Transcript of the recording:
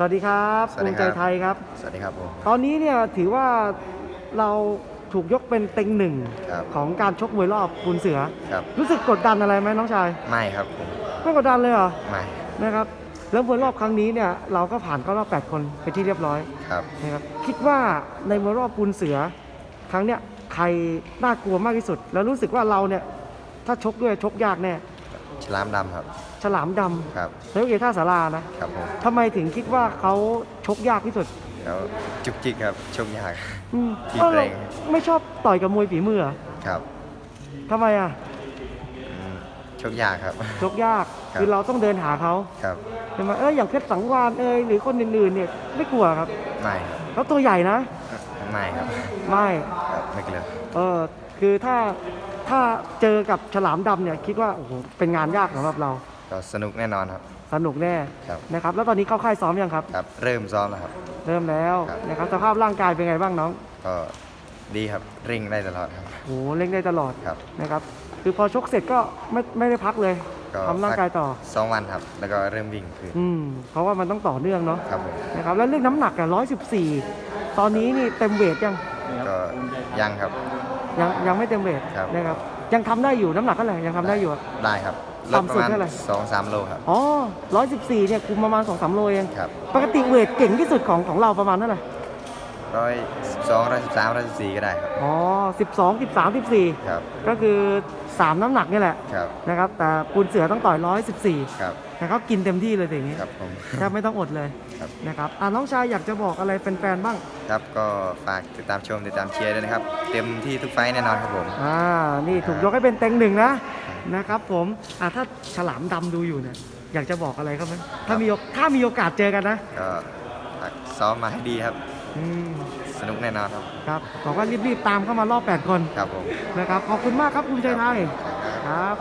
สวัสดีครับสวัสภูดีมิครัใจบไทยครับ สวัสดีครับผม ตอนนี้เนี่ยถือว่าเราถูกยกเป็นเต็งหนึ่งครับ ของการชกมวยรอบคุณเสือ ครับ รู้สึกกดดันอะไรไหมน้องชายไม่ครับผม ไม่กดดันเลยเหรอไม่นะครับแล้วมวยรอบครั้งนี้เนี่ยเราก็ผ่านเข้ารอบ 8 คนไปนที่เรียบร้อยครับ นะครับคิดว่าในมวยรอบปูนเสือ ครั้งเนี้ยใครน่ากลัวมากที่สุด แล้วรู้สึกว่าเราเนี่ยถ้าชกด้วยชกยากแน่ฉลามดำครับ ฉลามดำครับแล้วเอท่าสารานะครับผมทำไมถึงคิดว่าเขาชกยากที่สุดแล้วจุกจิกครับชกยาก อืมทีบเอ้าแรง ไม่ชอบต่อยกับมวยฝีมือเหรอครับทำไมอะอืมชกยากครับ ชกยากครับ คือเราต้องเดินหาเขาครับใช่ไหมเอออย่างเพชรสังวานเอยหรือคนอื่นๆเนี่ยไม่กลัวครับไม่ครับเขาตัวใหญ่นะ ไม่ครับไม่ครับไม่เกลือเออคือถ้าถ้าเจอกับฉลามดำเนี่ยคิดว่าโอ้โหเป็นงานยากสำหรับเรา ก็สนุกแน่นอนครับ สนุกแน่ครับ นะครับ แล้วตอนนี้เข้าค่ายซ้อมยังครับ ครับ เริ่มซ้อมแล้วครับ เริ่มแล้วครับ นะครับสภาพร่างกายเป็นไงบ้างน้องก็ดีครับเร่งได้ตลอดครับ โอ้โหเล่นได้ตลอดครับ นะครับ คือพอชกเสร็จก็ไม่ไม่ได้พักเลยก็ทำร่างกายต่อ สองวันครับ แล้วก็เริ่มวิ่งคืนอืม เพราะว่ามันต้องต่อเนื่องเนาะครับผมนะครับแล้วเรื่องน้ำหนักอะร้อยสิบสี่ตอนนี้นี่เต็มเวทยังก็ยังครับ ยังยังไม่เต็มเวทครับ นะครับ ยังทำได้อยู่น้ำหนักเท่าไหร่ยังทำได้อยู่อะได้ครับลดต่ำปสุระดมาณเท่าไหร่ สองสามโลครับ อ๋อร้อยสิบสี่เนี่ยคุมประมาณสองสามโลเอง ครับ ปกติเวทเก่งที่สุดของของเราประมาณเท่าไหร่ ร้อยสองร้อยสิบสามร้อยสิบสี่ก็ได้ครับ อ๋อสิบสองสิบสามสิบสี่ครับ ก็คือสามน้ำหนักนี่แหละครับ นะครับ แต่ปูนเสือต้องต่อยร้อยสิบสี่ครับนะครับกินเต็มที่เลยอย่างนี้ครับผม แทบไม่ต้องอดเลยครับ นะครับอะน้องชายอยากจะบอกอะไรแฟนๆบ้าง ครับก็ฝากติดตามชมติดตามเชียร์ด้วยนะครับ เต็มที่ทุกไฟท์แน่นอนครับผม อ่า นี่ถูกยกให้เป็นเต็งหนึ่งนะ นะครับผมอ่าถ้าฉลามดำดูอยู่เนี่ยอยากจะบอกอะไรครับไหมถ้ามีโอถ้ามีโอกาสเจอกันนะก็ฝากซ้อมมาให้ดีครับ อืมสนุกแน่นอนครับ ครับบอกว่ารีบๆตามเข้ามารอบ8คนครับผม นะครับขอบคุณมากครับคุณชัยไทยครับ